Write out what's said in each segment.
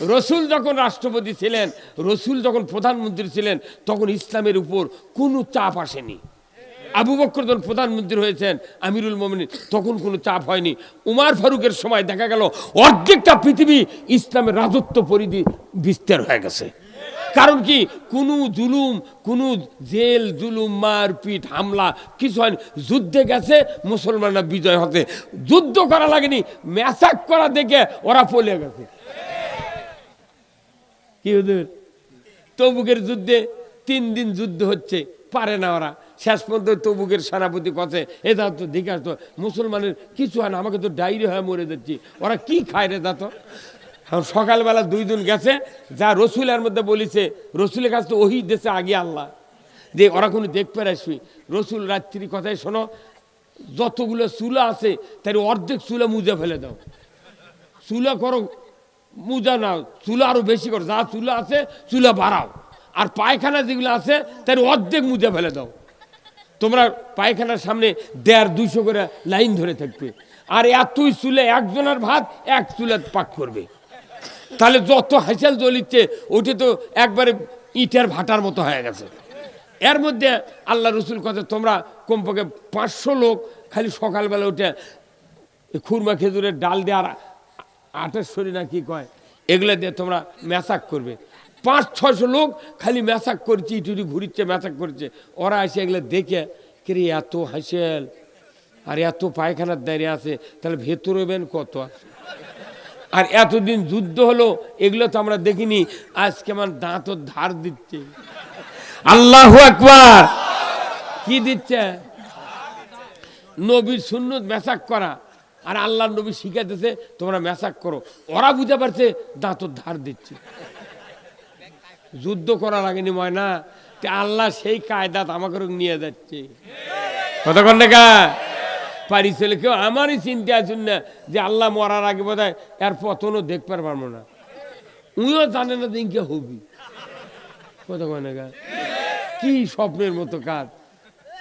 রসুল যখন রাষ্ট্রপতি ছিলেন, রসুল যখন প্রধানমন্ত্রী ছিলেন, তখন ইসলামের উপর কোনো চাপ আসেনি। আবু বক্কর যখন প্রধানমন্ত্রী হয়েছেন, আমিরুল মোমিনিন, তখন কোনো চাপ হয়নি। উমার ফারুকের সময় দেখা গেল, অর্ধেকটা পৃথিবী ইসলামের রাজত্ব পরিধি বিস্তার হয়ে গেছে। কারণ কি? কোনো জুলুম, কোনো জেল, জুলুম, মারপিট, হামলা কিছু হয়নি। যুদ্ধে গেছে, মুসলমানরা বিজয় হতে। যুদ্ধ করা লাগেনি, ম্যাসাক করা দেখে ওরা পলে গেছে। কি হুজুর? তবুকের যুদ্ধে তিন দিন যুদ্ধ হচ্ছে, পারে না ওরা। শেষ পর্যন্ত তবুকের সেনাপতি কথা এটা তো দেখে আসতো মুসলমানের কিছু হয় না, আমাকে তো ডায়রি হয়ে মরে যাচ্ছি। ওরা কি খায় রে তা সকালবেলা দুইজন গেছে, যা রসুলের মধ্যে বলিছে, রসুলের কাছে তো ওহি দেশে আগে আল্লাহ। যে ওরা কোনো দেখতে আসবি। রসুল রাত্রি কথায় শোনো, যতগুলো চুলা আছে, তার অর্ধেক চুলা মুজে ফেলে দাও। চুলা করো মুজা না চুলা আরও বেশি করো, যা চুলা আছে, চুলা বাড়াও। আর পায়খানা যেগুলো আছে, তার অর্ধেক মুজে ফেলে দাও। তোমরা পায়খানার সামনে দেড়, দুইশো করে লাইন ধরে থাকবে। আর এতই চুলে একজনের ভাত, এক চুলে পাক করবে। তাহলে যত হাসিয়াল জ্বলিচ্ছে ওটি তো একবারে ইটের ভাটার মতো হয়ে গেছে। এর মধ্যে আল্লাহ রসুল কথা তোমরা কমপক্ষে পাঁচশো লোক খালি সকালবেলা উঠে খুরমা খেজুরের ডাল দিয়ে আর আটের শরী না কি কয়? এগুলো দিয়ে তোমরা ম্যাসাক করবে। পাঁচ ছশো লোক খালি ম্যাসাক করছে ইটুটি ঘুরিচ্ছে, ম্যাসাক করছে। ওরা এসে এগুলো দেখে কিরে এত হাসেল? আর এত পায়খানার দাঁড়িয়ে আছে, তাহলে ভেতরে বেন কত? আর এতদিন যুদ্ধ হলো, এগুলো তো আমরা দেখিনি। আজকে আমার দাঁত ধার দিচ্ছে। আল্লাহ একবার কি দিচ্ছে? নবীর শূন্য মেসাক করা। আর আল্লাহ নবী শিখাতেছে তোমরা মেসাক করো। ওরা বুঝতে পারছে দাঁত ধার দিচ্ছে। যুদ্ধ করা লাগেনি ময়না, তে আল্লাহ সেই কায়দাত আমাকে নিয়ে যাচ্ছে। কতক্ষণ দেখা পারি ছেলে কেউ, আমারই চিন্তা আছেন না যে আল্লাহ মরার আগে বোধ হয় এর পতনও দেখতে পারব না। উইও জানে না দিনকে হবি। কতক্ষণ দেখা কি স্বপ্নের মতো কাজ।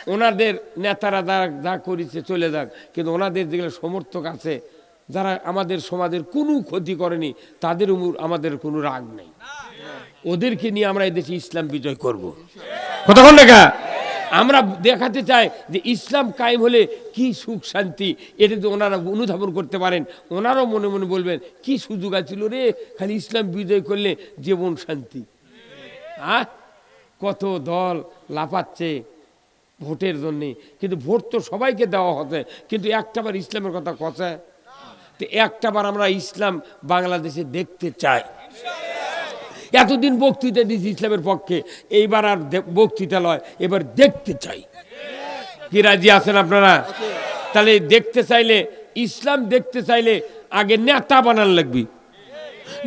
ওনাদের নেতারা যা যা করেছে, চলে যাক। কিন্তু ওনাদের যেগুলো সমর্থক আছে, যারা আমাদের সমাজের কোনো ক্ষতি করেনি, তাদের উপর আমাদের কোনো রাগ নেই। ওদেরকে নিয়ে আমরা এই দেশে ইসলাম বিজয় করব। কতক্ষণ দেখা আমরা দেখাতে চাই যে ইসলাম কায়েম হলে কি সুখ শান্তি, এটা তো ওনারা অনুধাবন করতে পারেন। ওনারাও মনে মনে বলবেন, কি সুযোগ আছিল রে, খালি ইসলাম বিজয় করলে জীবন শান্তি। আহ, কত দল লাফাচ্ছে। ভোটের জন্যে। কিন্তু ভোট তো সবাইকে দেওয়া হতে। কিন্তু একটাবার ইসলামের কথা কথা তো একটাবার আমরা ইসলাম বাংলাদেশে দেখতে চাই। এতদিন বক্তৃতা দিয়েছি ইসলামের পক্ষে। এইবার আর বক্তৃতা লয়, এবার দেখতে চাই। কি রাজি আছেন আপনারা? তাহলে দেখতে চাইলে, ইসলাম দেখতে চাইলে আগে নেতা বানান লাগবি।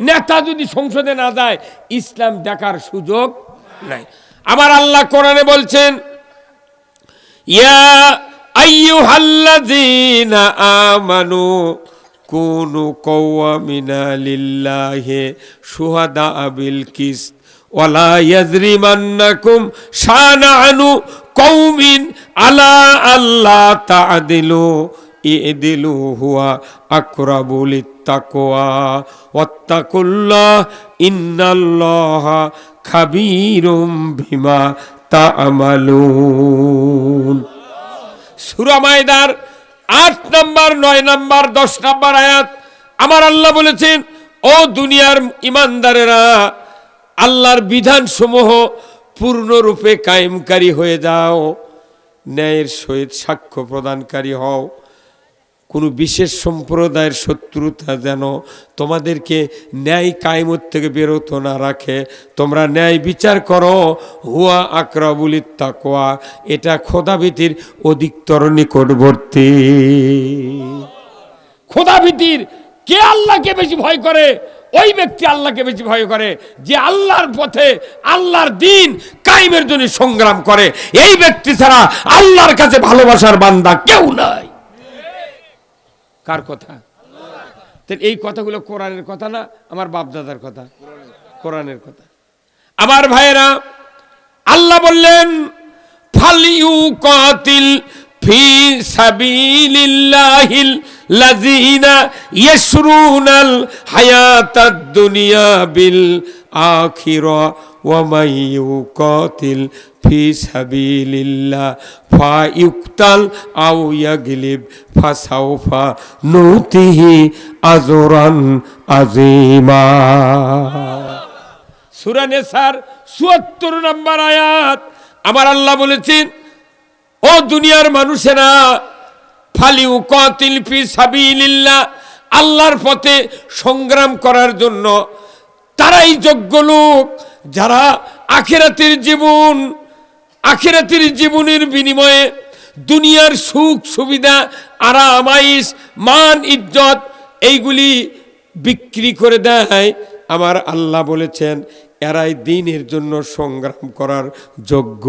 নেতা যদি সংসদে না যায়, ইসলাম দেখার সুযোগ নাই। আমার আল্লাহ কোরআনে বলছেন ইয়া আইয়ুহাল্লাযীনা আমানু কুনু কওয়ামিনা লিল্লাহি শুহাদা বিল কিসত ওয়ালা ইয়াজরিমান্নাকুম কওমিন আলা আল্লাহ তা'দিলু ইদিলু হুয়া আকরাবু লিত্তাকওয়া ওয়াত্তাকুল্লাহ ইন্নাল্লাহা খাবীরুম বিমা তা'মালুন। সূরা মায়দার আট নাম্বার, নয় নাম্বার, দশ নাম্বার আয়াত। আমার আল্লাহ বলেছেন, ও দুনিয়ার ইমানদারেরা, আল্লাহর বিধানসমূহ পূর্ণরূপে কায়েমকারী হয়ে যাও। ন্যায়ের সহিত সাক্ষ্য প্রদানকারী হও। কোনো বিশেষ সম্প্রদায়ের শত্রুতা যেন তোমাদেরকে ন্যায় কায়েমত থেকে বেরোত না রাখে। তোমরা ন্যায় বিচার করো। হুয়া আকরাবুলি তাকোয়া এটা খোদাভীতির অধিকতর নিকটবর্তী। খোদাভীতির কে আল্লাহকে বেশি ভয় করে? ওই ব্যক্তি আল্লাহকে বেশি ভয় করে যে আল্লাহর পথে আল্লাহর দিন কায়েমের জন্য সংগ্রাম করে। এই ব্যক্তি ছাড়া আল্লাহর কাছে ভালোবাসার বান্দা কেউ নাই। কার কথা? তাহলে এই কথাগুলো কোরআনের কথা না, আমার বাপদাদার কথা? কোরআনের কথা। আমার ভাইয়েরা, আল্লাহ বললেন ফালিউ কাতিল ফি সাবিলিল্লাহিল লাযিনা ইয়াশরুনাল হায়াতাদ দুনিয়া বিল আখিরা। ওয়া মান ইউকাতিল ফি সাবিলিল্লাহ ফায়ুক্তাল আও ইয়াগলিব ফাসাউফা নুতিহি আজরান আজিমা সূরা নেসার 74 নম্বর আয়াত। আমার আল্লাহ বলেছেন, ও দুনিয়ার মানুষেরা ফালিউ কাতিল ফি সাবিলিল্লাহ, আল্লাহর পথে সংগ্রাম করার জন্য তারাই যোগ্য লোক। যারা আখেরাতের জীবন, আখেরাতের জীবনের বিনিময়ে দুনিয়ার সুখ, সুবিধা, আরাম, আইস, মান, ইজ্জত, এইগুলি বিক্রি করে দেয়। আমার আল্লাহ বলেছেন, এরাই দিনের জন্য সংগ্রাম করার যোগ্য।